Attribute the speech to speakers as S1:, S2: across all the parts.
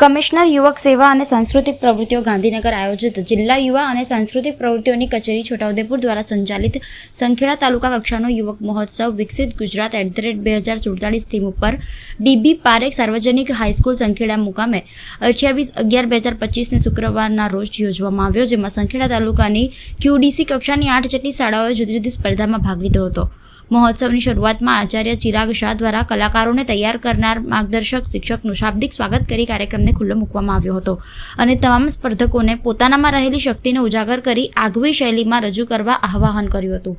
S1: Commissioner યુવક સેવા અને સાંસ્કૃતિક પ્રવૃત્તિઓ ગાંધીનગર આયોજિત જિલ્લા યુવા અને સાંસ્કૃતિક પ્રવૃત્તિઓની કચેરી છોટાઉદેપુર દ્વારા સંચાલિત સંખેડા તાલુકા કક્ષાનો યુવક મહોત્સવ વિકસિત ગુજરાત એટ ધ રેટ બે હજાર સુડતાલીસ થીમ ઉપર ડીબી પારેખ સાર્વજનિક હાઈસ્કૂલ સંખેડા મુકામે અઠ્યાવીસ અગિયાર બે હજાર પચીસને શુક્રવારના રોજ યોજવામાં આવ્યો, જેમાં સંખેડા તાલુકાની ક્યુડીસી કક્ષાની આઠ જેટલી શાળાઓએ જુદી જુદી સ્પર્ધામાં ભાગ લીધો હતો. મહોત્સવની શરૂઆતમાં આચાર્ય ચિરાગ શાહ દ્વારા કલાકારોને તૈયાર કરનાર માર્ગદર્શક, શિક્ષકનું શાબ્દિક સ્વાગત કરી કાર્યક્રમને ખુલ્લો મૂકવામાં આવ્યો હતો. અને તમામ સ્પર્ધકોને પોતાનામાં રહેલી શક્તિને ઉજાગર કરી આગવી શૈલીમાં રજૂ કરવા આહ્વાન કર્યું હતું.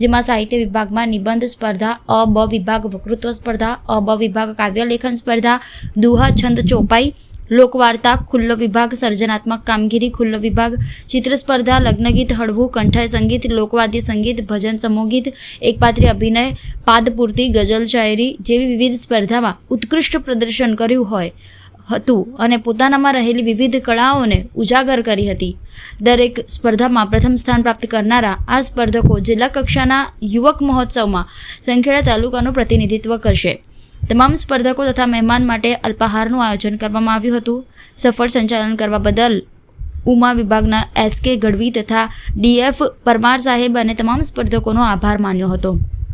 S1: જેમાં સાહિત્ય વિભાગમાં નિબંધ સ્પર્ધા, અ બ વિભાગ વકૃત્વ સ્પર્ધા, અ બ વિભાગ કાવ્યલેખન સ્પર્ધા, દુહા છંદ ચોપાઈ, લોકવાર્તા ખુલ્લો વિભાગ, સર્જનાત્મક કામગીરી ખુલ્લો વિભાગ, ચિત્ર સ્પર્ધા લગ્નગીત હળવું કંઠાય સંગીત, લોકવાદ્ય સંગીત, ભજન સમૂહગીત એકપાત્રી અભિનય, પાદપૂર્તિ, ગઝલ શાયરી જેવી વિવિધ સ્પર્ધામાં ઉત્કૃષ્ટ પ્રદર્શન કર્યું હોય. હતું અને પોતાનામાં રહેલી વિવિધ કળાઓને ઉજાગર કરી હતી. દરેક સ્પર્ધામાં પ્રથમ સ્થાન પ્રાપ્ત કરનારા આ સ્પર્ધકો જિલ્લા કક્ષાના યુવક મહોત્સવમાં સંખેડા તાલુકાનું પ્રતિનિધિત્વ કરશે. તમામ સ્પર્ધકો તથા મહેમાન માટે અલ્પાહારનું આયોજન કરવામાં આવ્યું હતું. સફળ સંચાલન કરવા બદલ ઉમા વિભાગના એસ કે ગઢવી તથા ડીએફ પરમાર સાહેબ અને તમામ સ્પર્ધકોનો આભાર માન્યો હતો.